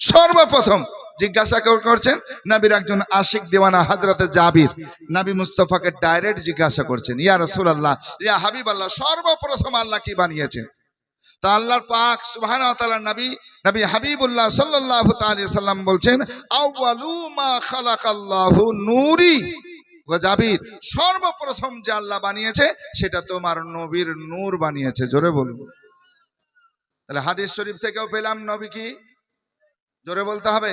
সর্বপ্রথম জিজ্ঞাসা করছেন, নবীর একজন আশিক দেওয়ানা হাজরতে জাবির। নবী মুস্তফাকে ডাইরেক্ট জিজ্ঞাসা করছেন, ইয়া রসুল রাসূলুল্লাহ, ইয়া হাবিব আল্লাহ সর্বপ্রথম আল্লাহ কি বানিয়েছেন? তা আল্লাহর পাক সুবহানাহু ওয়া নবী নবী হাবিবুল্লাহ তাআলা সাল্লাম বলছেন মা নূরি ও জাবির। সর্বপ্রথম যে আল্লাহ বানিয়েছে, সেটা তোমার নবীর নূর বানিয়েছে। জোরে বলুন। তাহলে হাদিস শরীফ থেকেও পেলাম নবী কি? জোরে বলতে হবে?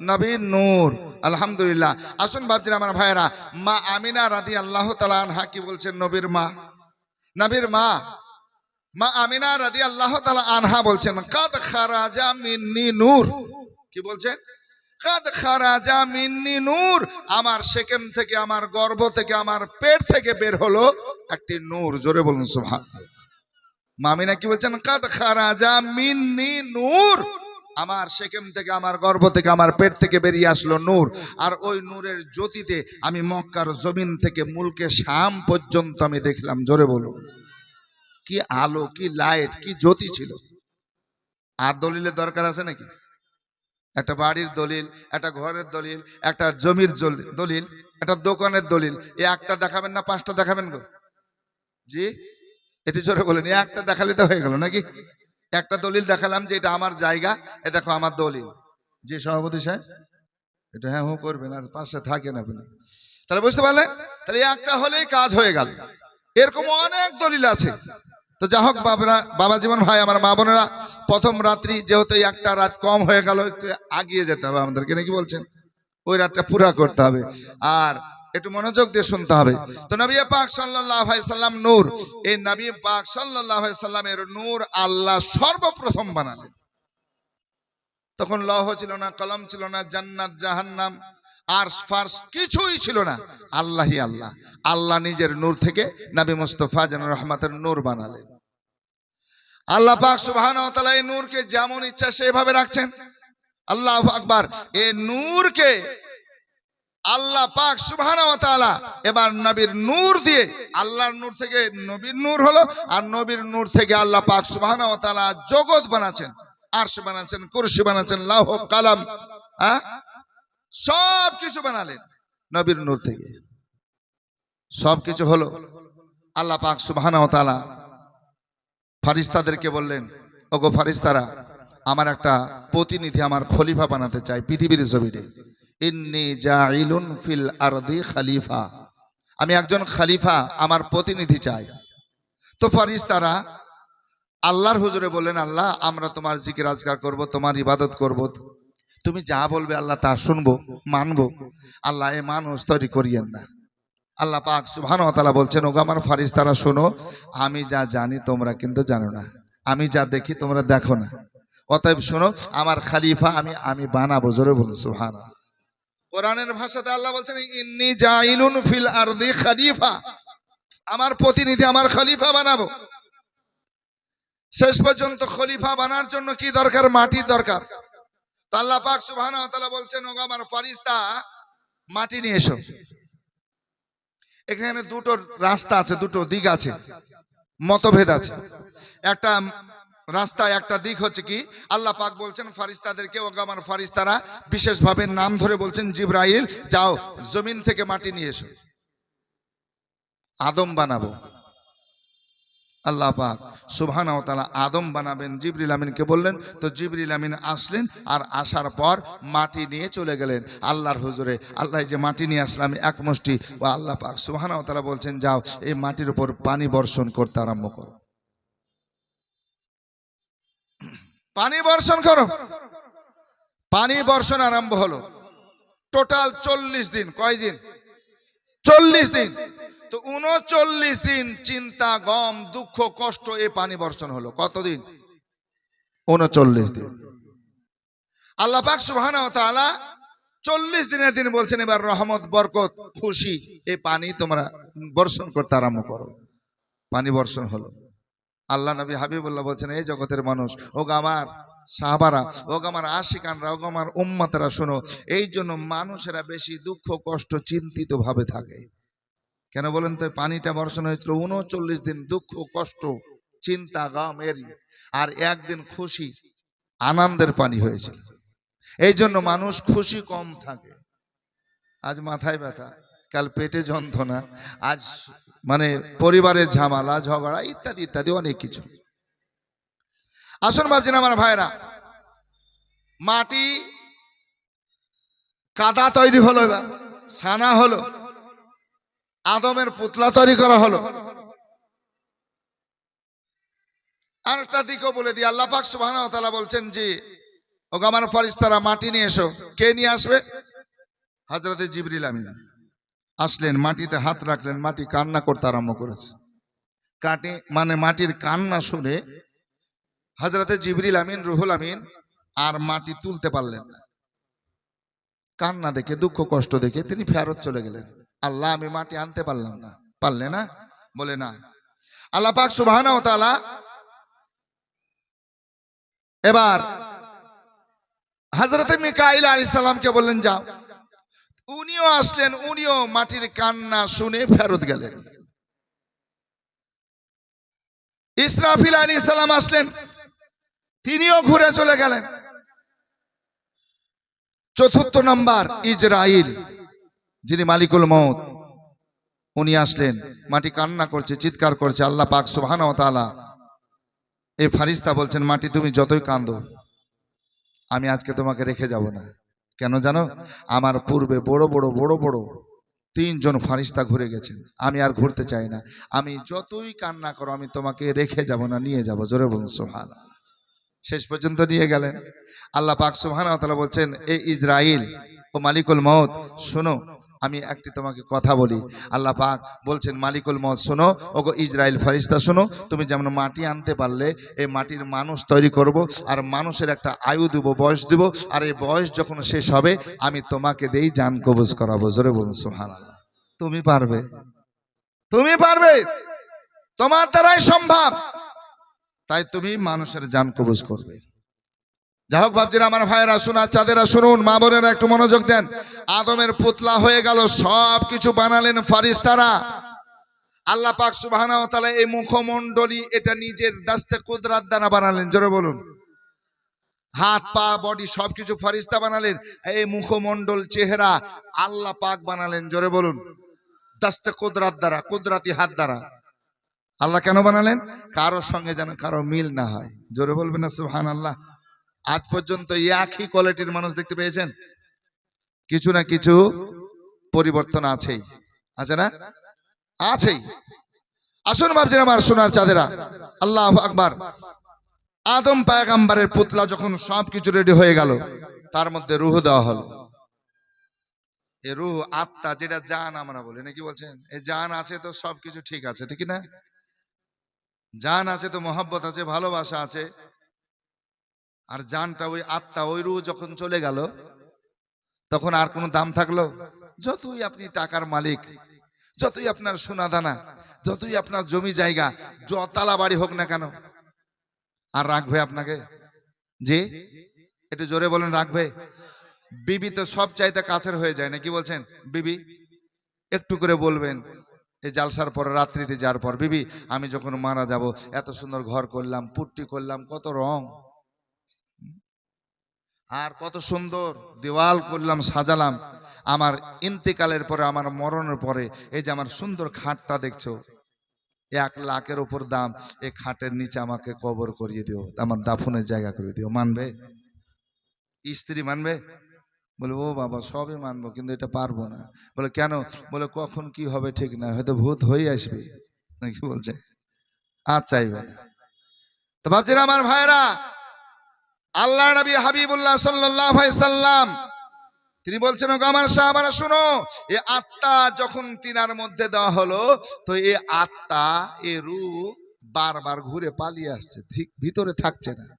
নবীর নূর, আলহামদুলিল্লাহ। আসুন ভাবছেন আমার ভাইয়েরা, মা আমিনা রাদি আল্লাহ তালা আনহা কি বলছেন? নবীর মা। নবীর মা। মা আমিনা রাদি আল্লাহ তালা আনহা বলছেন, কাদ খারাজা মিন্নি নূর। কি বলছেন? কাদ খারাজা মিন্নি নূর। আমার সেকেম থেকে, আমার গর্ভ থেকে, আমার পেট থেকে বের হলো একটি নূর। জোরে বলুন সুবহান মামিনা কি বলছেন? কাদ খারাজা মিন্নি নূর। আমার সেকেম থেকে, আমার গর্ভ থেকে, আমার পেট থেকে বেরিয়ে আসলো নূর। আর ওই নূরের জ্যোতিতে আমি মক্কার জমিন থেকে মুলকে শাম পর্যন্ত আমি দেখলাম। জোরে বলুন। কি আলো, কি লাইট, কি জ্যোতি ছিল। আর দলিলের দরকার আছে নাকি? একটা বাড়ির দলিল, একটা ঘরের দলিল, একটা জমির দলিল, একটা দোকানের দলিল। এ একটা দেখাবেন না, পাঁচটা দেখাবেন গো? জি? এটি জোরে বলেন একটা দেখালে তো হয়ে গেল নাকি? একটা দলিল দেখালাম যে এটা আমার জায়গা। এ দেখো আমার দলিল। যে সভাপতি সাহেব, এটা হ্যাঁ হুঁ করবেন, আর পাশে থাকেন আপনি। তাহলে বুঝতে পারলেন? তাহলে একটা হলেই কাজ হয়ে গেল। এরকম অনেক দলিল আছে। তো যা হোক বাবারা বাবা জীবন ভাই, আমার মা বোনেরা, প্রথম রাত্রি যেহেতু একটা রাত কম হয়ে গেল, একটু আগিয়ে যেতে হবে আমাদেরকে, নাকি বলছেন? ওই রাতটা পুরা করতে হবে। আর একটু মনোযোগ দিয়ে শুনতে হবে। তো নবী পাক আলাইহি সাল্লাম নূর, এই নবী পাক আলাইহি সাল্লামের নূর আল্লাহ সর্বপ্রথম বানালেন। তখন লহ ছিল না, কলম ছিল না, জান্নাত, জাহান্নাম আর ফার্স কিছুই ছিল না। আল্লাহই আল্লাহ। আল্লাহ নিজের নূর থেকে নবী মুস্তফা যেন রহমাতের নূর বানালেন। আল্লাহ পাক সুবহানাহু ওয়া এই নূরকে যেমন ইচ্ছা সেভাবে রাখছেন। আল্লাহ আকবার। এই নূরকে আল্লাহ পাক তাআলা এবার নবীর নূর দিয়ে, আল্লাহর নূর থেকে নবীর নূর হলো, আর নবীর নূর থেকে আল্লাহ পাক তাআলা জগৎ বানাচ্ছেন, আরশ বানাচ্ছেন কুরসি বানাচ্ছেন, লৌহ, কালাম হ্যাঁ? সব কিছু বানালেন নবীর নূর থেকে। সব কিছু হলো, আল্লাহ পাক সুবহানাহু ওয়া তাআলা ফারিস্তাদেরকে বললেন, ওগো ফারিস্তারা আমার একটা প্রতিনিধি আমার খলিফা বানাতে চাই পৃথিবীর জমিনে। ইন্নি ফিল আরদি খালিফা। আমি একজন খালিফা, আমার প্রতিনিধি চাই। তো ফারিস্তারা, আল্লাহর হুজুরে বললেন, আল্লাহ, আমরা তোমার জিকির আজকার করব, তোমার ইবাদত করব। তুমি যা বলবে আল্লাহ তা শুনব, মানবো। আল্লাহ এ মানুষ তৈরি করিয়েন না। আল্লাহ পাক সুবহান তালা বলছেন, ওগো আমার ফারিস্তারা, শোনো, আমি যা জানি তোমরা কিন্তু জানো না। আমি যা দেখি তোমরা দেখো না। অতএব শোনো, আমার খালিফা, আমি আমি বানাবো, জোরে বলছো সুবহান কোরআনের ভাষাতে আল্লাহ বলছেন, ইন্নি জাইলুন ফিল আরদি খালিফা। আমার প্রতিনিধি আমার খলিফা বানাবো। শেষ পর্যন্ত খলিফা বানার জন্য কি দরকার? মাটি দরকার। তো আল্লাহ পাক তাআলা বলছেন, ওগো আমার ফারিস্তা, মাটি নিয়ে এসো। এখানে দুটো রাস্তা আছে, দুটো দিক আছে, মতভেদ আছে। একটা রাস্তা একটা দিক হচ্ছে কি, আল্লাহ পাক বলছেন ফারিস্তাদেরকে ওগো আমার ফারিস্তারা বিশেষভাবে নাম ধরে বলছেন, জিব্রাইল, যাও জমিন থেকে মাটি নিয়ে এসো। আদম বানাবো। আল্লাহ পাক সুবহান তাআলা আদম বানাবেন, জিবরিল আমিনকে বললেন, তো জিবরিল আমিন আসলেন আর আসার পর মাটি নিয়ে চলে গেলেন। আল্লাহর হুজুরে, আল্লাহ যে মাটি নিয়ে আসলাম এক মুষ্টি ও আল্লাহ পাক সুবহান তাআলা বলছেন, যাও এই মাটির উপর পানি বর্ষণ করতে আরম্ভ করো। পানি বর্ষণ করো। পানি বর্ষণ আরম্ভ হলো। টোটাল চল্লিশ দিন। কয় দিন? চল্লিশ দিন। তো উনচল্লিশ দিন চিন্তা, গম, দুঃখ, কষ্ট, এ পানি বর্ষণ হলো। কতদিন উনচল্লিশ দিন। আল্লাহ পাক সুবহানাহু ওয়া চল্লিশ দিনের দিন বলছেন, এবার রহমত, বরকত, খুশি এই পানি তোমরা বর্ষণ করতে আরম্ভ করো। পানি বর্ষণ হলো। আল্লাহ নবী হাবিবুল্লাহ বলছেন, এই জগতের মানুষ ও আমার সাহাবারা ও আমার আশিকানরা ও আমার উম্মাতেরা, শোনো, এই জন্য মানুষেরা বেশি দুঃখ, কষ্ট, চিন্তিত ভাবে থাকে। কেন বলেন তো, পানিটা বর্ষণ হয়েছিল, উনচল্লিশ দিন দুঃখ, কষ্ট, চিন্তা, গাম এরই আর একদিন খুশি, আনন্দের পানি হয়েছিল। এই জন্য মানুষ খুশি কম থাকে। আজ মাথায় ব্যথা, কাল পেটে যন্ত্রণা, আজ মানে পরিবারের ঝামেলা, ঝগড়া ইত্যাদি ইত্যাদি অনেক কিছু। আসুন ভাবছেন আমার ভাইরা মাটি কাদা তৈরি হলো এবার, ছানা হলো, আদমের পুতলা তৈরি করা হলো। আর একটা দিকও বলে দিই, আল্লাহ পাক তাআলা বলছেন যে ও আমার ফরিস্তারা মাটি নিয়ে এসো। কে নিয়ে আসবে? হযরতে জিবরিল আমিন। আসলেন, মাটিতে হাত রাখলেন, মাটি কান্না করতে আরম্ভ করেছে। কাটে মানে মাটির কান্না শুনে হযরতে জিবরিল আমিন, রুহুল আমিন আর মাটি তুলতে পারলেন না। কান্না দেখে, দুঃখ, কষ্ট দেখে তিনি ফেরত চলে গেলেন। আল্লাহ, আমি মাটি আনতে পারলাম না। পারলে না? বলে না। আল্লাহ পাক সুবহানাহু ওয়া তাআলা এবার হজরত মিকাইল আলী সালামকে বললেন, যাও। উনিও আসলেন, উনিও মাটির কান্না শুনে ফেরত গেলেন। ইসরাফিল আলী সালাম আসলেন, তিনিও ঘুরে চলে গেলেন। চতুর্থ নাম্বার, ইজরাইল, যিনি মালিকুল মত উনি আসলেন, মাটি কান্না করছে, চিৎকার করছে, আল্লাহ পাক তাআলা এই ফারিস্তা বলছেন, মাটি তুমি যতই কান্দো আমি আজকে তোমাকে রেখে যাব না। কেন জানো? আমার পূর্বে বড় বড় বড় বড় তিনজন ফারিস্তা ঘুরে গেছেন। আমি আর ঘুরতে চাই না। আমি যতই কান্না করো, আমি তোমাকে রেখে যাব না, নিয়ে যাব। জোরে বলুন সোহান শেষ পর্যন্ত নিয়ে গেলেন। আল্লাহ পাক সোহান বলছেন, এ ইসরাইল ও মালিকুল মত শোনো আমি একটি তোমাকে কথা বলি। আল্লাহ পাক বলছেন, মালিকুল মত শোনো, ওগো ইসরায়েল ফারিস্তা শোনো, তুমি যেমন মাটি আনতে পারলে, এই মাটির মানুষ তৈরি করব আর মানুষের একটা আয়ু দেবো, বয়স দেব আর এই বয়স যখন শেষ হবে, আমি তোমাকে দেই জান কবজ করাবো। জোরে বলুন সোহান আল্লাহ তুমি পারবে? তুমি পারবে? তোমার দ্বারাই সম্ভব। তাই তুমি মানুষের জান কবজ করবে। যাই হোক ভাবছেন আমার ভাইয়েরা শোনা চাঁদেরা শুনুন, মা বোনেরা একটু মনোযোগ দেন। আদমের পুতলা হয়ে গেল সব কিছু বানালেন ফারিস্তারা। আল্লাহ পাক সুবহানাহু ওয়া তাআলা এই মুখমণ্ডলী এটা নিজের দাস্তে কুদরাত দ্বারা বানালেন, জোরে বলুন। হাত, পা, বডি সবকিছু ফারিস্তা বানালেন, এই মুখমণ্ডল চেহারা আল্লাহ পাক বানালেন, জোরে বলুন। দাস্তে কুদরাত দ্বারা, কুদরাতি হাত দ্বারা। আল্লাহ কেন বানালেন? কারোর সঙ্গে যেন কারও মিল না হয়, জোরে বলবেন না সুবহান আল্লাহ আজ পর্যন্ত একই কোয়ালিটির মানুষ দেখতে পেয়েছেন। কিছু না কিছু পরিবর্তন আছেই। আছে না? আছেই। আসুন ভাবছেন আমার সোনার চাঁদেরা। আল্লাহ আকবার। আদম পায়গাম্বারের পুতলা যখন সব কিছু রেডি হয়ে গেল, তার মধ্যে রুহ দেওয়া হলো। এ রুহ আত্মা, যেটা জান আমরা বলি, নাকি বলছেন? এই জান আছে তো সবকিছু ঠিক আছে, ঠিক না? জান আছে তো মহব্বত আছে, ভালোবাসা আছে। আর জানটা ওই আত্মা ওই রু যখন চলে গেল, তখন আর কোনো দাম থাকল? যতই আপনি টাকার মালিক, যতই আপনার সোনা দানা যতই আপনার জমি জায়গা যতালা বাড়ি হোক না কেন, আর রাখবে আপনাকে? জি? একটু জোরে বলেন রাখবে বিবি তো সব চাইতে কাছের হয়ে যায় না, কি বলছেন? বিবি, একটু করে বলবেন। এই জালসার পর, রাত্রিতে যাওয়ার পর, বিবি, আমি যখন মারা যাব, এত সুন্দর ঘর করলাম, পুট্টি করলাম, কত রং। আর কত সুন্দর দেওয়াল করলাম, সাজালাম। আমার ইন্তেকালের পরে, আমার মরণের পরে, এই যে আমার সুন্দর খাটটা দেখছ, এক লাখের উপর দাম, এই খাটের নিচে আমাকে কবর করিয়ে দিও, আমার দাফনের জায়গা করে দিও। মানবে? স্ত্রী মানবে? বলে, ও বাবা, সবই মানবো, কিন্তু এটা পারব না। বলে, কেন? বলে, কখন কি হবে ঠিক না, হয়তো ভূত হয়ে আসবে। নাকি বলছে, আর চাইবে না। তো ভাবছেন, আমার ভাইরা আল্লাহ নবী হাবিবুল্লাহ সাল্লাহ সাল্লাম, তিনি বলছেন, "ওগো আমার সাহাবারা, শুনো, এ আত্মা যখন তিনার মধ্যে দেওয়া হলো, তো এ আত্মা, এ রু বারবার ঘুরে পালিয়ে আসছে, ঠিক ভিতরে থাকছে না।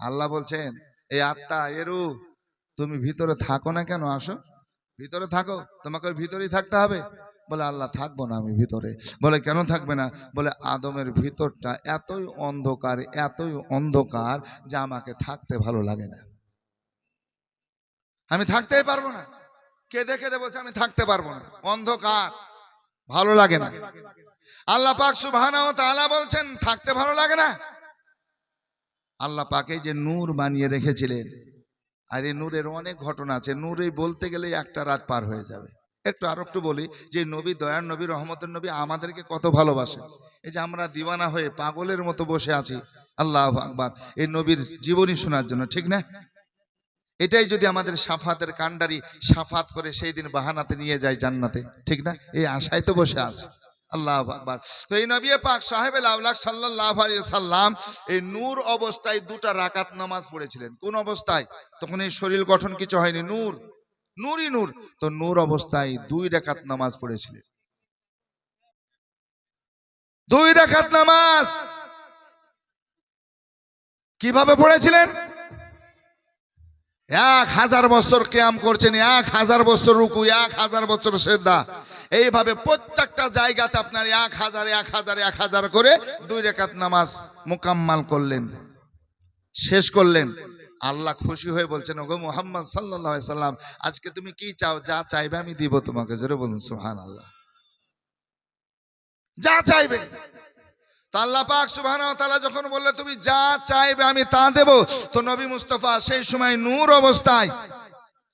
আল্লাহ বলছেন এই আত্মা, এ তুমি ভিতরে থাকো না কেন? আসো, ভিতরে থাকো, তোমাকে ভিতরেই থাকতে হবে। বলে, আল্লাহ, থাকব না আমি ভিতরে। বলে, কেন থাকবে না? বলে, আদমের ভিতরটা এতই অন্ধকার এতই অন্ধকার যে আমাকে থাকতে ভালো লাগে না। আমি থাকতেই পারব না। কেঁদে কেঁদে বলছে, আমি থাকতে পারব না। অন্ধকার, ভালো লাগে না। আল্লাহ পাক সুবহানাহু ওয়া তাআলা বলছেন, থাকতে ভালো লাগে না? আল্লাহ পাকে যে নূর বানিয়ে রেখেছিলেন, আর এই নূরের অনেক ঘটনা আছে। নূরে বলতে গেলে একটা রাত পার হয়ে যাবে। একটু আর একটু বলি যে নবী, দয়ার নবী, রহমতের নবী আমাদেরকে কত ভালোবাসে। এই যে আমরা দিওয়ানা হয়ে পাগলের মতো বসে আছি, আল্লাহ আকবার। এই নবীর জীবনী শোনার জন্য, ঠিক না? এটাই যদি আমাদের সাফাতের কান্ডারি সাফাত করে সেই দিন বাহানাতে নিয়ে যায় জান্নাতে, ঠিক না? এই আশায় তো বসে আছে, আল্লাহ আকবার। তো এই নবী পাক সাহেব আউলাক সাল্লাহ সাল্লাম এই নূর অবস্থায় দুটা রাকাত নামাজ পড়েছিলেন। কোন অবস্থায়? তখন এই শরীর গঠন কিছু হয়নি, নূর। নূরই নূর। তো নূর অবস্থায় দুই রাকাত নামাজ পড়েছিলেন। দুই রাকাত নামাজ! কীভাবে পড়েছিলেন? এক হাজার বছর কেয়াম করছেন, এক হাজার বছর রুকু, এক হাজার বছর শ্রদ্ধা এইভাবে প্রত্যেকটা জায়গাতে আপনার এক হাজার এক হাজার এক হাজার করে দুই রেখাত নামাজ মোকাম্মাল করলেন, শেষ করলেন। আল্লাহ খুশি হয়ে বলছেন, ওগো মোহাম্মদ সাল্লাহ সাল্লাম, আজকে তুমি কি চাও? যা চাইবে আমি দিব তোমাকে। জোরে বলুন সুহান আল্লাহ যা চাইবে। আল্লাহ পাক তাআলা যখন বললে তুমি যা চাইবে আমি তা দেব, তো নবী মুস্তফা সেই সময় নূর অবস্থায়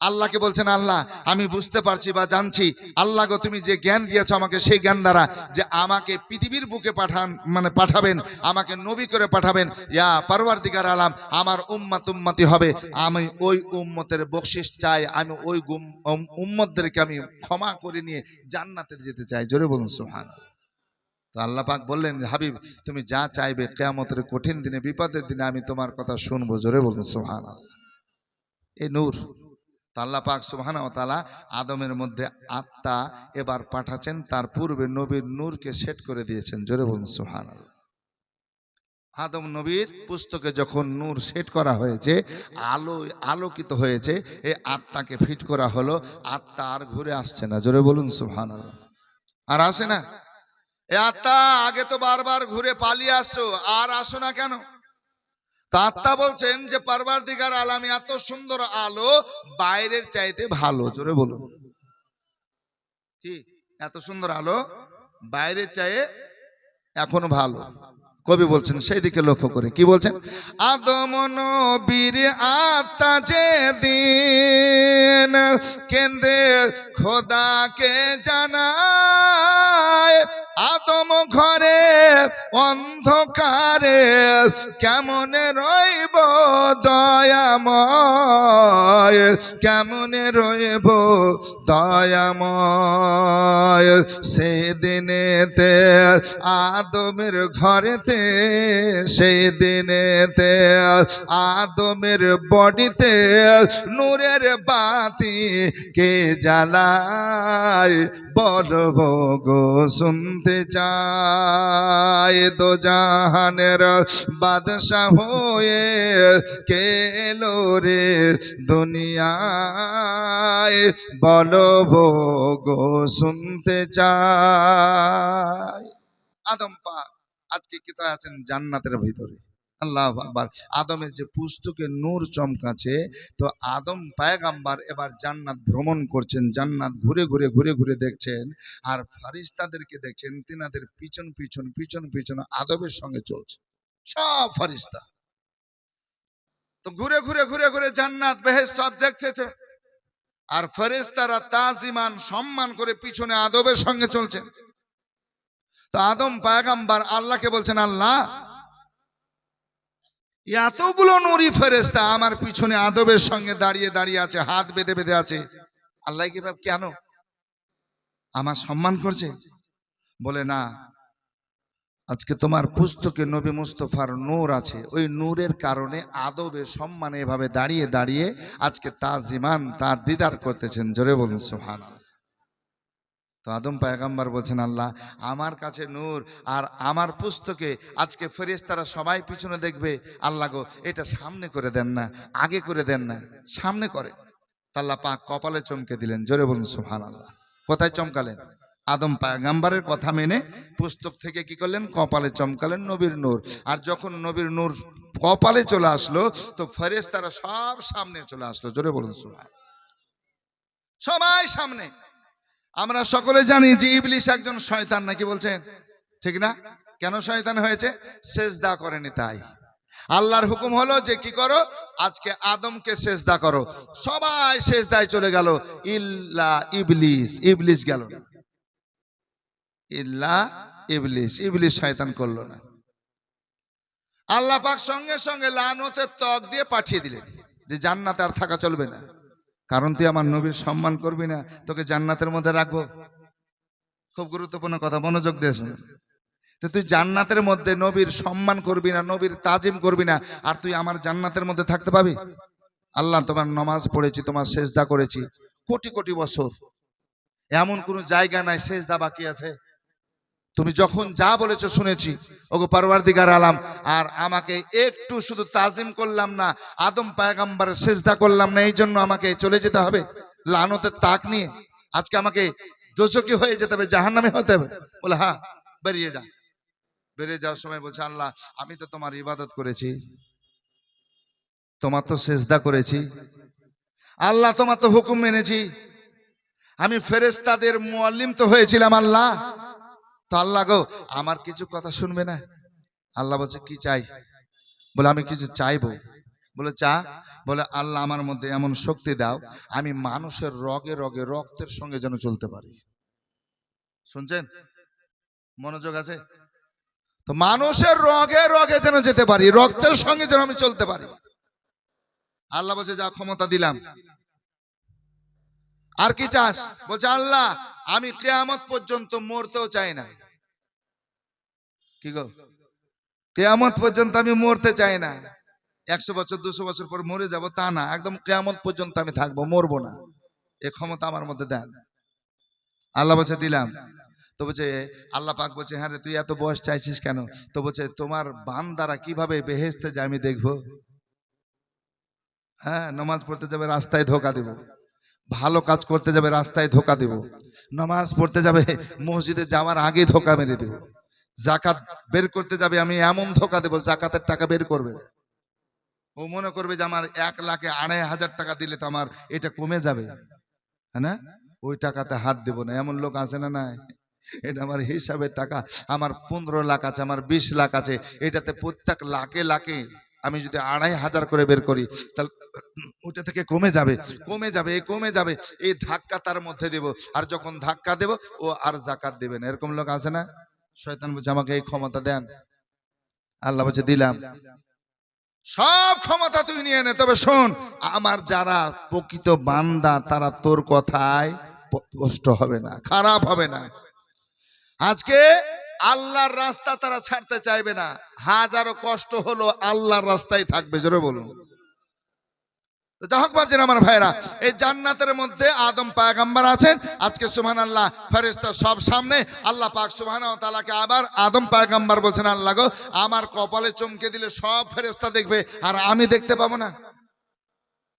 আল্লাহকে বলছেন, আল্লাহ, আমি বুঝতে পারছি বা জানছি। আল্লাহ গো, তুমি যে জ্ঞান দিয়েছ আমাকে, সেই জ্ঞান দ্বারা যে আমাকে পৃথিবীর বুকে পাঠান মানে পাঠাবেন, আমাকে নবী করে পাঠাবেন, ইয়া পারওয়ারদিগার আলাম, আমার উম্মাত উম্মতি হবে। আমি ওই উম্মতের বকশিস চাই, আমি ওই উম্মতদেরকে আমি ক্ষমা করে নিয়ে জান্নাতে যেতে চাই। জোরে বলুন সুহান তো আল্লাহ পাক বললেন, হাবিব, তুমি যা চাইবে কেয়ামতের কঠিন দিনে, বিপদের দিনে আমি তোমার কথা শুনব। জোরে বলুন সুহান এই নূর তো আল্লাহ পাক তাআলা আদমের মধ্যে আত্মা এবার পাঠাচ্ছেন, তার পূর্বে নবীর নূরকে সেট করে দিয়েছেন। জোরে বলুন, সুবহানাল্লাহ। আদম নবীর পুস্তকে যখন নূর সেট করা হয়েছে, আলো, আলোকিত হয়েছে, এই আত্মাকে ফিট করা হলো, আত্মা আর ঘুরে আসছে না। জোরে বলুন, সুবহানাল্লাহ। আর আসে না? এ আত্মা, আগে তো বারবার ঘুরে পালিয়ে আসছো, আর আসো না কেন? আত্মা বলছেন যে পারবার দিগার আলামী এত সুন্দর আলো বাইরের চাইতে ভালো। জোরে বলুন। কি? এত সুন্দর আলো বাইরের চাইয়ে এখন ভালো। কবি বলছেন সেই দিকে লক্ষ্য করে। কি বলছেন? আদম নবীর আত্মা যে দিন কেন্দ্রে খোদাকে জানায় আদম ঘরে, অন্ধকারে কেমন রইব দয়াময়? কেমন রইব দয়াময়? সেদিনেতে, আদমের ঘরেতে সেই দিনেতে আদমের বডিতে, নূরের বাতি কে জ্বালায়? বলব গো শুনতে চাই দো জাহানের বাদশাহ হয়ে কেলো রে দুনিয়ায়? বলো গো শুনতে চায়। আদম পা আজকে কোথায় আছেন? জান্নাতের ভিতরে। আল্লাহ আকবার। আদমের যে পুস্তকে নূর চমকাছে, তো আদম পায়গাম্বার এবার জান্নাত ভ্রমণ করছেন, জান্নাত ঘুরে ঘুরে ঘুরে ঘুরে দেখছেন, আর ফারিস্তাদেরকে দেখছেন, তিনাদের পিছন পিছন পিছন পিছন আদবের সঙ্গে চলছে। সব ফারিস্তা। তো ঘুরে ঘুরে ঘুরে ঘুরে জান্নাত বেহেস সব দেখতেছে। আর ফেরেস্তারা তাজিমান সম্মান করে পিছনে আদবের সঙ্গে চলছেন তো আদম পায়গাম্বার আল্লাহকে বলছেন, আল্লাহ এতগুলো নুরি ফেরেস্তা আমার পিছনে আদবের সঙ্গে দাঁড়িয়ে দাঁড়িয়ে আছে, হাত বেঁধে বেঁধে আছে। আল্লাহ কি ভাব, কেন? আমার সম্মান করছে? বলে, না। আজকে তোমার পুস্তকে নবী মুস্তফার নূর আছে। ওই নূরের কারণে আদবে সম্মানে এভাবে দাঁড়িয়ে দাঁড়িয়ে আজকে তাজিমান, তার দিদার করতেছেন। জোরে বলুন সোহান তো আদম পায়গাম্বার বলছেন, আল্লাহ, আমার কাছে নূর আর আমার পুস্তকে আজকে ফেরেশতারা সবাই পিছনে দেখবে। আল্লাহ গো, এটা সামনে করে দেন না, আগে করে দেন না, সামনে করে। তাল্লা পাক কপালে চমকে দিলেন, জোরে বলুন সুহান আল্লাহ কোথায় চমকালেন? আদম পায়গাম্বারের কথা মেনে পুস্তক থেকে কি করলেন? কপালে চমকালেন নবীর নূর। আর যখন নবীর নূর কপালে চলে আসলো, তো ফেরেশতারা সব সামনে চলে আসলো, জোরে বলুন সুহান সবাই সামনে। আমরা সকলে জানি যে ইবলিশ একজন শয়তান নাকি বলছেন? ঠিক না? কেন শয়তান হয়েছে? সেজদা করেনি তাই। আল্লাহর হুকুম হলো যে কি করো? আজকে আদমকে সেজদা করো। সবাই সেজদায় চলে গেল। ইল্লা ইবলিস ইবলিস গেল না। ইল্লা ইবলিস ইবলিস শয়তান করল না। আল্লাহ পাক সঙ্গে সঙ্গে লানতের তক দিয়ে পাঠিয়ে দিলেন যে জান্নাতে আর থাকা চলবে না। কারণ তুই আমার নবীর সম্মান করবি না, তোকে জান্নাতের মধ্যে রাখব। খুব গুরুত্বপূর্ণ কথা, মনোযোগ দিয়ে তো তুই জান্নাতের মধ্যে নবীর সম্মান করবি না, নবীর তাজিম করবি না, আর তুই আমার জান্নাতের মধ্যে থাকতে পাবি? আল্লাহ, তোমার নমাজ পড়েছি, তোমার সেজদা করেছি, কোটি কোটি বছর। এমন কোনো জায়গা নাই, সেজদা বাকি আছে। তুমি যখন যা বলেছ শুনেছি। ওগো পারওয়ারদিগার আলাম, আর আমাকে একটু শুধু তাজিম করলাম না, আদম পায়গাম্বার সেজদা করলাম না এই জন্য আমাকে চলে যেতে হবে। লানতের তাক নিয়ে আজকে আমাকে দোষকি হয়ে যেতে হবে, জাহান্নামে হতে হবে। বলে হ্যাঁ বেরিয়ে যা। বেরিয়ে যাওয়ার সময় বলছে, আল্লাহ, আমি তো তোমার ইবাদত করেছি। তোমার তো সেজদা করেছি। আল্লাহ, তোমার তো হুকুম মেনেছি। আমি ফেরেস্তাদের মুয়াল্লিম তো হয়েছিলাম, আল্লাহ। তো আল্লাহ গো আমার কিছু কথা শুনবে না। আল্লাহ বলছে, কি চাই? বলে, আমি কিছু চাইব। বলে, চা? বলে, আল্লাহ আমার মধ্যে এমন শক্তি দাও, আমি মানুষের রগে রগে রক্তের সঙ্গে যেন চলতে পারি। শুনছেন? মনোযোগ আছে? তো মানুষের রগে রগে যেন যেতে পারি, রক্তের সঙ্গে যেন আমি চলতে পারি। আল্লাহ বলছে, যা ক্ষমতা দিলাম আর কি চাস? বলছে, আল্লাহ, আমি কেয়ামত পর্যন্ত মরতেও চাই না। কি গো? কেয়ামত পর্যন্ত আমি মরতে চাই না। একশো বছর, দুশো বছর পর মরে যাব তা না, একদম কেয়ামত পর্যন্ত আমি থাকব, মরবো না। এ ক্ষমতা আমার মধ্যে দেন। আল্লাহ বলছে, দিলাম। তো বলছে, আল্লাহ পাক বলছে হ্যাঁ রে, তুই এত বয়স চাইছিস কেন? তো বলছে, তোমার বান্দারা কীভাবে বেহেস্তে যায় আমি দেখব? হ্যাঁ নমাজ পড়তে যাবে, রাস্তায় ধোকা দেব। ভালো কাজ করতে যাবে, রাস্তায় ধোকা দেব। নামাজ পড়তে যাবে, মসজিদে যাওয়ার আগে ধোকা মেরে দেব। জাকাত বের করতে যাবে, আমি এমন ধোকা দেব, জাকাতের টাকা বের করবে। ও মনে করবে যে আমার এক লাখে আড়াই হাজার টাকা দিলে তো আমার এটা কমে যাবে। হ্যাঁ না? ওই টাকাতে হাত দেব না। এমন লোক আছে না নাই? এটা আমার হিসাবের টাকা। আমার পনেরো লাখ আছে, আমার বিশ লাখ আছে। এটাতে প্রত্যেক লাখে লাখে আমি যদি আড়াই হাজার করে বের করি, তাহলে ওটা থেকে কমে যাবে কমে যাবে কমে যাবে, এই ধাক্কা তার মধ্যে দেব। আর যখন ধাক্কা দেব, ও আর জাকাত দেবে না। এরকম লোক আছে না? শয়তান বলছে, আমাকে এই ক্ষমতা দেন। আল্লাহ বলছে, দিলাম। সব ক্ষমতা তুই নিয়ে নে। তবে শোন, আমার যারা প্রকৃত বান্দা, তারা তোর কথায় কষ্ট হবে না, খারাপ হবে না। আজকে আল্লাহর রাস্তা তারা ছাড়তে চাইবে না। হাজারো কষ্ট হলো আল্লাহর রাস্তায় থাকবে, জোরে বলুন। যাই হোক ভাবছেন আমার ভাইরা এই জান্নাতের মধ্যে আদম পায়গাম্বার আছেন। আজকে সুবহান আল্লাহ ফেরেস্তা সব সামনে। আল্লাহ পাক সুবহান তালাকে আবার আদম পায়গাম্বার বলছেন, আল্লাহ গো, আমার কপালে চমকে দিলে সব ফেরেস্তা দেখবে, আর আমি দেখতে পাবো না।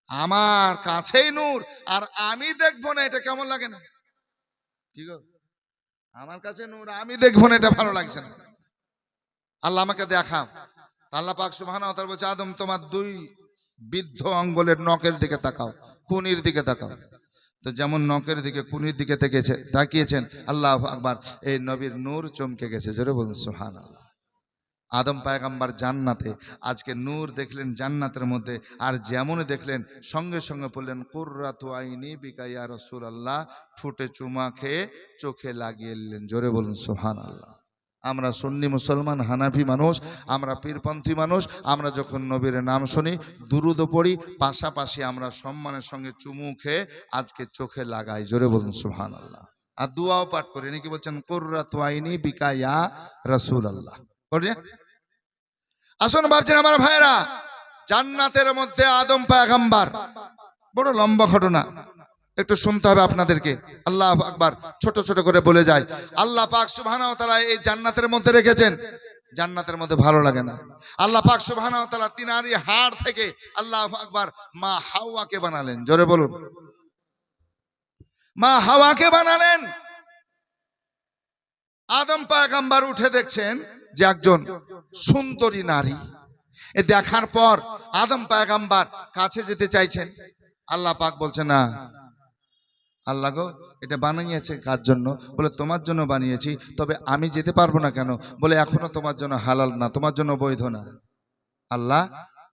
আমার কাছেই নূর, আর আমি দেখব না, এটা কেমন লাগে না? কি গো? আমার কাছে নূর, আমি দেখব না, এটা ভালো লাগছে না। আল্লাহ আমাকে দেখা আল্লাহ পাক সুহানা বলছে, আদম, তোমার দুই বৃদ্ধ অঙ্গলের নখের দিকে তাকাও কুনির দিকে তাকাও। তো যেমন নখের দিকে কুনির দিকে তাকিয়েছেন, আল্লাহ আকবার, এই নবীর নূর চমকে গেছে। জোরে বলুন সুহান আল্লাহ আদম পায়গাম্বার জান্নাতে। আজকে নূর দেখলেন জান্নাতের মধ্যে, আর যেমন দেখলেন, সঙ্গে সঙ্গে বললেন, কুর্রাতু আইনি বিকাইয়া রসুল আল্লাহ ফুটে চুমা খেয়ে চোখে লাগিয়ে নিলেন। জোরে বলুন সোহান আল্লাহ আমরা সুন্নি মুসলমান, হানাফি মানুষ, আমরা পীরপন্থী মানুষ, আমরা যখন নবীর নাম শুনি দুরুদ পড়ি, পাশাপাশি আমরা সম্মানের সঙ্গে চুমু খেয়ে আজকে চোখে লাগাই। জোরে বলুন সোহান আল্লাহ আর দুয়াও পাঠ করি। নাকি বলছেন? কুর্রাতু আইনি বিকাইয়া রসুল আল্লাহ আসুন ভাবছেন আমার ভাইরা জান্নাতের মধ্যে আদম পায়গাম্বার। বড় লম্বা ঘটনা। একটু শুনতে হবে আপনাদেরকে। আল্লাহ আকবার। ছোট ছোট করে বলে যায়। আল্লাহ পাক সুবহানাহু তাআলা এই জান্নাতের মধ্যে রেখেছেন। জান্নাতের মধ্যে ভালো লাগে না। আল্লাহ পাক সুবহানাহু তাআলা তিনারি হাড় থেকে আল্লাহ আকবার মা হাওয়াকে বানালেন। জোরে বলুন। মা হাওয়াকে বানালেন। আদম পায়গাম্বার উঠে দেখছেন যে একজন সুন্দরী নারী। এ দেখার পর আদম পায়গাম্বার কাছে যেতে চাইছেন। আল্লাহ পাক বলছে না। আল্লাহ গো, এটা বানিয়েছে কার জন্য? বলে, তোমার জন্য বানিয়েছি, তবে আমি যেতে পারব না কেন? বলে, এখনও তোমার জন্য হালাল না, তোমার জন্য বৈধ না। আল্লাহ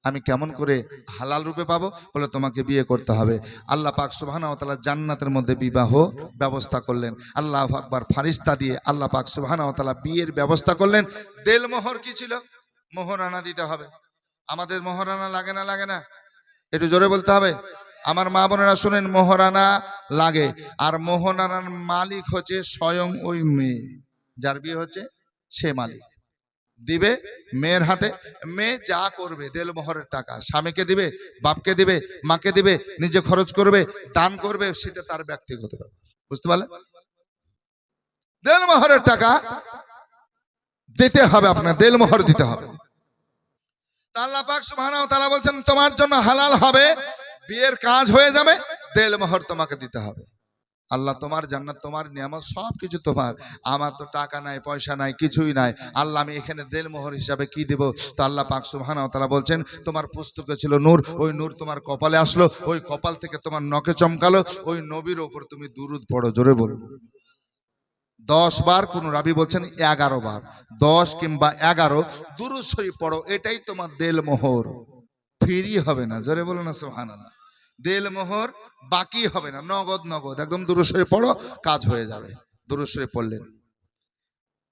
আমি কেমন করে হালাল রূপে পাবো? বলে, তোমাকে বিয়ে করতে হবে। আল্লাহ পাক সুবহানাহু ওয়া জান্নাতের মধ্যে বিবাহ ব্যবস্থা করলেন। আল্লাহ আকবার, ফারিস্তা দিয়ে আল্লাহ পাক সুবহানাহু ওয়া বিয়ের ব্যবস্থা করলেন। দেল মোহর কি ছিল? মোহরানা দিতে হবে। আমাদের মোহরানা লাগে না লাগে না? একটু জোরে বলতে হবে। আমার মা বোনেরা শুনেন, মোহরানা লাগে। আর মোহরানার মালিক হচ্ছে স্বয়ং ওই মেয়ে। যার বিয়ে হচ্ছে সে মালিক। দিবে মেয়ের হাতে। মেয়ে যা করবে দেল মোহরের টাকা। স্বামীকে দিবে, বাপকে দিবে, মাকে দিবে, নিজে খরচ করবে, দান করবে, সেটা তার ব্যক্তিগত ব্যাপার। বুঝতে পারলেন? দেল মোহরের টাকা দিতে হবে আপনার দেল মোহর দিতে হবে। তা আল্লাহ পাক সুবহানাহু ওয়া তাআলা বলছেন, তোমার জন্য হালাল হবে, বিয়ের কাজ হয়ে যাবে দেল মোহর তোমাকে দিতে হবে। আল্লাহ তোমার জান্নাত, তোমার নিয়ামত সব কিছু তোমার। আমার তো টাকা নাই, পয়সা নাই, কিছুই নাই। আল্লাহ আমি এখানে দেল মোহর হিসাবে কি দেব? তো আল্লাহ পাক সুবহানাহু তাআলা বলছেন, তোমার পুস্তকে ছিল নূর, ওই নূর তোমার কপালে আসলো, ওই কপাল থেকে তোমার নখে চমকালো, ওই নবীর ওপর তুমি দুরুদ পড়ো, জোরে বলো দশ বার কোন রাবি বলছেন, এগারো বার। দশ কিংবা এগারো, দুরুদ শরীফ পড়ো, এটাই তোমার দেল মোহর ফ্রি হবে না, জোরে বলো না, সুবহানাল্লাহ। দেল মোহর বাকি হবে না। নগদ নগদ। একদম দুরুদ শরীফ পড়ো, কাজ হয়ে যাবে। দুরুদ শরীফ পড়লেন।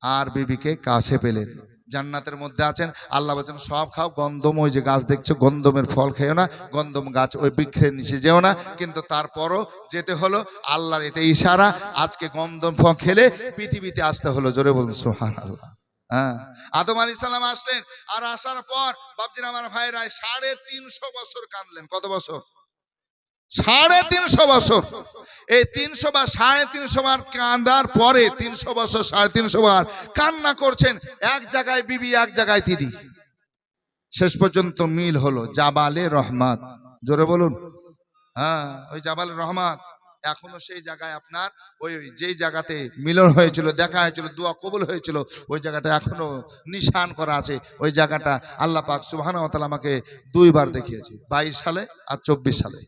আর বিবিকে কাছে পেলেন। জান্নাতের মধ্যে আছেন। আল্লাহ বলছেন, সব খাও, গন্ধম, ওই যে গাছ দেখছ, গন্ধমের ফল খেও না, গন্ধম গাছ ওই বৃক্ষের নিচে যেও না। কিন্তু তারপরও যেতে হলো, আল্লাহর এটা ইশারা, আজকে গন্ধম ফল খেলে পৃথিবীতে আসতে হলো। জোরে বলুন সোহান আল্লাহ হ্যাঁ। আদম আলী আসলেন, আর আসার পর বাবজির আমার ভাইরা সাড়ে তিনশো বছর কাঁদলেন। কত বছর? সাড়ে তিনশো বছর। এই তিনশো বা সাড়ে তিনশো বার কাঁদার পরে তিনশো বছর, সাড়ে তিনশো বার কান্না করছেন, এক জায়গায় বিবি, এক জায়গায় তিনি শেষ পর্যন্ত মিল হলো জাবালে রহমাত। জোরে বলুন। হ্যাঁ ওই জাবালে রহমাত। এখনও সেই জায়গায় আপনার ওই যেই জায়গাতে মিলন হয়েছিল, দেখা হয়েছিল, দোয়া কবুল হয়েছিল, ওই জায়গাটা এখনও নিশান করা আছে। ওই জায়গাটা আল্লাহ পাক সুবহানাহু ওয়া তাআলা আমাকে দুইবার দেখিয়েছে, বাইশ সালে আর চব্বিশ সালে।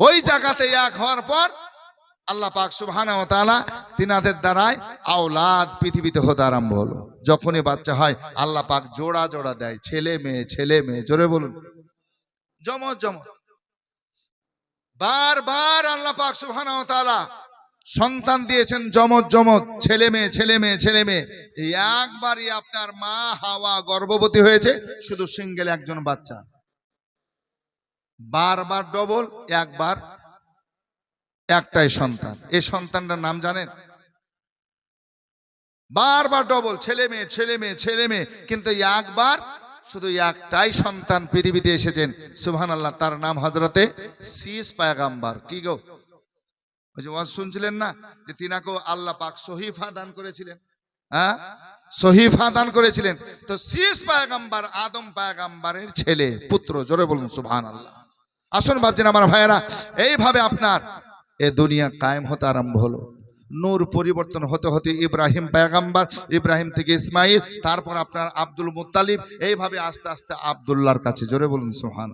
ওই জায়গাতে এক হওয়ার পর আল্লাহ পাক তাআলা তিনাদের দ্বারাই আওলাদ পৃথিবীতে হতে আরম্ভ হলো। যখনই বাচ্চা হয়, আল্লাহ পাক জোড়া জোড়া দেয়, ছেলে মেয়ে ছেলে মেয়ে, জোরে বলুন। জমজ জমজ। বারবার আল্লাহ পাক তাআলা সন্তান দিয়েছেন জমজ জমজ, ছেলে মেয়ে ছেলে মেয়ে ছেলে মেয়ে। একবারই আপনার মা হাওয়া গর্ভবতী হয়েছে, শুধু সিঙ্গেল একজন বাচ্চা। বারবার ডবল, একবার একটাই সন্তান। এই সন্তানটার নাম জানেন? বারবার ডবল, ছেলে মেয়ে ছেলে মেয়ে ছেলে মেয়ে। কিন্তু একবার শুধু একটাই সন্তান পৃথিবীতে এসেছেন। সুবহান আল্লাহ তার নাম হজরতে শীষ পায়গাম্বার। কি গো? শুনছিলেন না? যে তিনাকেও আল্লাহ পাক সহিফা দান করেছিলেন। হ্যাঁ? সহিফা দান করেছিলেন। তো শীষ পায়গাম্বার, আদম পায়গাম্বারের ছেলে, পুত্র, জোরে বলুন সুবহান আল্লাহ আসুন ভাবছেন আমার ভাইয়েরা, এইভাবে আপনার এ দুনিয়া কায়েম হতে আরম্ভ হলো। নূর পরিবর্তন হতে হতে ইব্রাহিম পেগাম্বার ইব্রাহিম থেকে ইসমাইল, তারপর আপনার আব্দুল মুত্তালিব, এইভাবে আস্তে আস্তে আব্দুল্লাহর কাছে, জোরে বলুন সোহান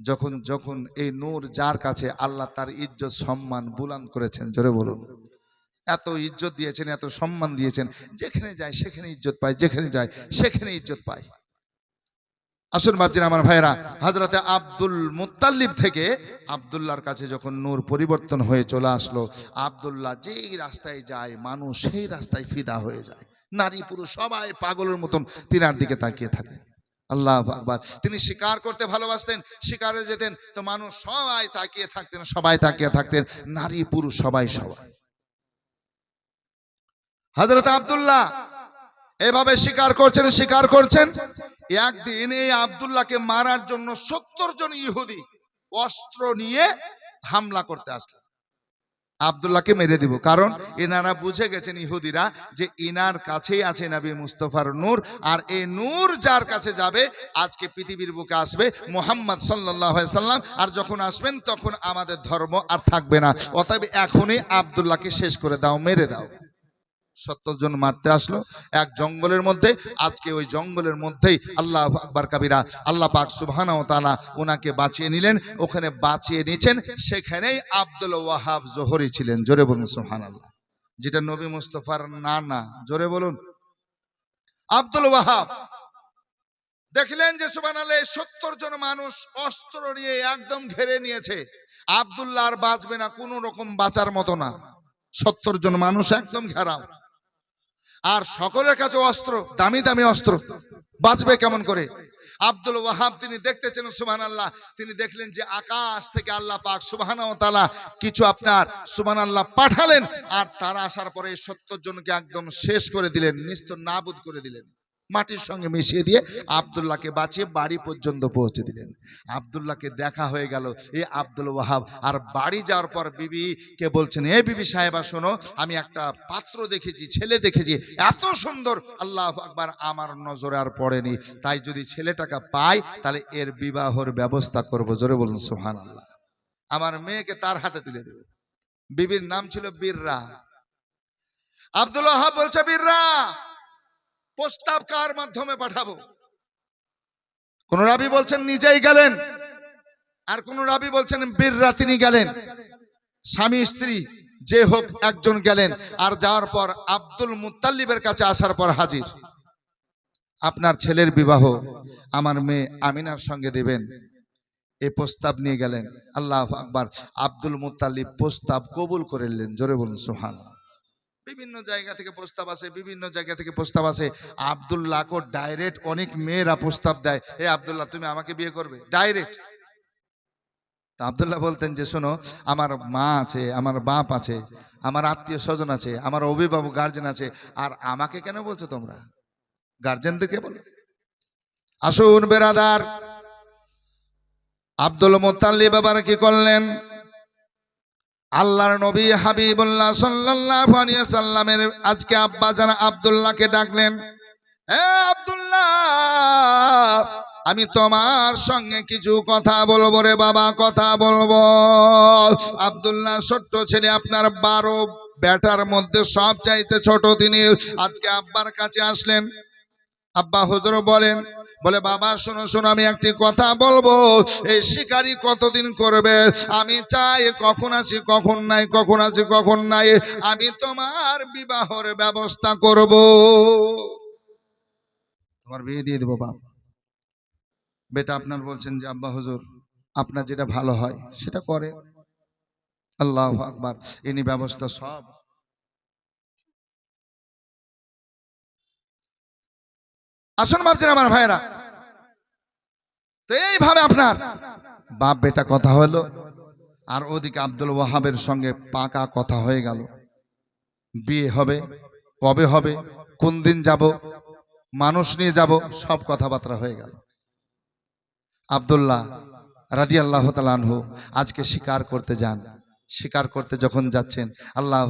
যখন যখন এই নূর যার কাছে আল্লাহ তার ইজ্জত, সম্মান বুলান করেছেন, জোরে বলুন। এত ইজ্জত দিয়েছেন, এত সম্মান দিয়েছেন, যেখানে যায় সেখানে ইজ্জত পায়, যেখানে যায় সেখানে ইজ্জত পায়। আসুন ভাবছেন আমার ভাইরা হাজরতে আব্দুল মুত্তাল্লিব থেকে আবদুল্লাহর কাছে যখন নূর পরিবর্তন হয়ে চলে আসলো, আবদুল্লাহ যেই রাস্তায় যায়, মানুষ সেই রাস্তায় ফিদা হয়ে যায়। নারী পুরুষ সবাই পাগলের মতন তিনার দিকে তাকিয়ে থাকে। আল্লাহ আকবার। তিনি শিকার করতে ভালোবাসতেন, শিকারে যেতেন, তো মানুষ সবাই তাকিয়ে থাকতেন, সবাই তাকিয়ে থাকতেন, নারী পুরুষ সবাই সবাই। হজরত আবদুল্লাহ এভাবে শিকার করছেন শিকার করছেন একদিন এই আবদুল্লাহকে মারার জন্য সত্তর জন ইহুদি অস্ত্র নিয়ে হামলা করতে আসলো আবদুল্লাহকে মেরে দিব। কারণ এনারা বুঝে গেছেন ইহুদিরা যে ইনার কাছেই আছে নবী মুস্তফার নূর, আর এই নূর যার কাছে যাবে, আজকে পৃথিবীর বুকে আসবে মোহাম্মদ সাল্লাম, আর যখন আসবেন তখন আমাদের ধর্ম আর থাকবে না। অতএব এখনই আবদুল্লাহকে শেষ করে দাও, মেরে দাও। সত্তর জন মারতে আসলো। এক জঙ্গলের মধ্যে, আজকে ওই জঙ্গলের মধ্যেই আল্লাহ আকবর কাবিরা, আল্লাহ পাক সুবহানা ও তালা ওনাকে বাঁচিয়ে নিলেন। ওখানে বাঁচিয়ে নিয়েছেন, সেখানেই আব্দুল ওয়াহাব জোহরি ছিলেন। জোরে বলুন সুহান আল্লাহ যেটা নবী মুস্তফার নানা, জোরে বলুন। আব্দুল ওয়াহাব দেখলেন যে সুবান আল্লাহ সত্তর জন মানুষ অস্ত্র নিয়ে একদম ঘেরে নিয়েছে। আবদুল্লাহ আর বাঁচবে না, কোনো রকম বাঁচার মতো না। সত্তর জন মানুষ একদম ঘেরাও। আর সকলের কাছে অস্ত্র, দামি দামি অস্ত্র। বাঁচবে কেমন করে? আব্দুল ওয়াহাব তিনি দেখতেছেন সুবহান আল্লাহ তিনি দেখলেন যে আকাশ থেকে আল্লাহ পাক সুবহান তালা কিছু আপনার সুবহান আল্লাহ পাঠালেন, আর তারা আসার পরে সত্তর জনকে একদম শেষ করে দিলেন, নিস্ত নাবুদ করে দিলেন। মাটির সঙ্গে মিশিয়ে দিয়ে আবদুল্লাহকে বাঁচিয়ে বাড়ি পর্যন্ত পৌঁছে দিলেন। আবদুল্লাহকে দেখা হয়ে গেল, এ আব্দুল ওয়াহাব। আর বাড়ি যাওয়ার পর বিবি কে বলছেন, এ বিবি সাহেবা শোনো, আমি একটা পাত্র দেখেছি, ছেলে দেখেছি, এত সুন্দর। আল্লাহ আকবার, আমার নজরে আর পড়েনি। তাই যদি ছেলেটাকে পাই, তাহলে এর বিবাহর ব্যবস্থা করব। জোরে বলুন সোহান আল্লাহ আমার মেয়েকে তার হাতে তুলে দেব। বিবির নাম ছিল বীররা। আব্দুল ওয়াহাব বলছে, বীররা প্রস্তাব কার মাধ্যমে পাঠাবো? কোন রাবি বলছেন, নিজেই গেলেন। আর কোন রাবি বলছেন বীররা তিনি গেলেন। স্বামী, স্ত্রী, যে হোক একজন গেলেন। আর যাওয়ার পর আব্দুল মুত্তাল্লিবের কাছে আসার পর হাজির। আপনার ছেলের বিবাহ আমার মেয়ে আমিনার সঙ্গে দেবেন। এই প্রস্তাব নিয়ে গেলেন। আল্লাহ আকবার। আব্দুল মুত্তাল্লিব প্রস্তাব কবুল করে নিলেন। জোরে বলুন সুহান বিভিন্ন জায়গা থেকে প্রস্তাব আসে, বিভিন্ন জায়গা থেকে প্রস্তাব আসে। আবদুল্লাহকে ডাইরেক্ট অনেক মেয়েরা প্রস্তাব দেয়, এ আবদুল্লাহ, তুমি আমাকে বিয়ে করবে? ডাইরেক্ট তা আবদুল্লাহ বলতেন যে, শোনো, আমার মা আছে, আমার বাপ আছে, আমার আত্মীয় স্বজন আছে, আমার অভিভাবক গার্জেন আছে, আর আমাকে কেন বলছো তোমরা? গার্জেনদেরকে বলো? আসুন বেরাদার। আব্দুল মোত্তাল্লি বাবার কি করলেন? আল্লাহর নবী হাবিবুল্লাহ সাল্লাল্লাহু আলাইহি সাল্লামের আজকে আব্বা জান আব্দুল্লাহকে ডাকলেন হে আব্দুল্লাহ, আমি তোমার সঙ্গে কিছু কথা বলব রে বাবা, কথা বলব। আব্দুল্লাহ ছোট্ট ছেলে, আপনার বারো ব্যাটার মধ্যে সব চাইতে ছোট তিনি। আজকে আব্বার কাছে আসলেন আব্বা হুজুর বলেন, বলে, বাবা, শোনো শোনো, আমি একটি কথা বলব। এই শিকারি কতদিন করবে? আমি চাই কখন আছি, কখন নাই, কখন আছি, কখন নাই। আমি তোমার বিবাহর ব্যবস্থা করব। তোমার বিয়ে দিয়ে দেবো, বাপ। বেটা, আপনার বলছেন যে, আব্বা হুজুর, আপনার যেটা ভালো হয়, সেটা করে আল্লাহ আকবার। ইনি ব্যবস্থা সব আসুন ভাবছেন আমার ভাইরা তো এইভাবে আপনার বাপ বেটা কথা হলো, আর ওদিকে আব্দুল ওয়াহাবের সঙ্গে পাকা কথা হয়ে গেল। বিয়ে হবে, কবে হবে, কোন দিন যাব, মানুষ নিয়ে যাব, সব কথাবার্তা হয়ে গেল। আব্দুল্লাহ রাদি আল্লাহ আনহু আজকে শিকার করতে যান। শিকার করতে যখন যাচ্ছেন, আল্লাহ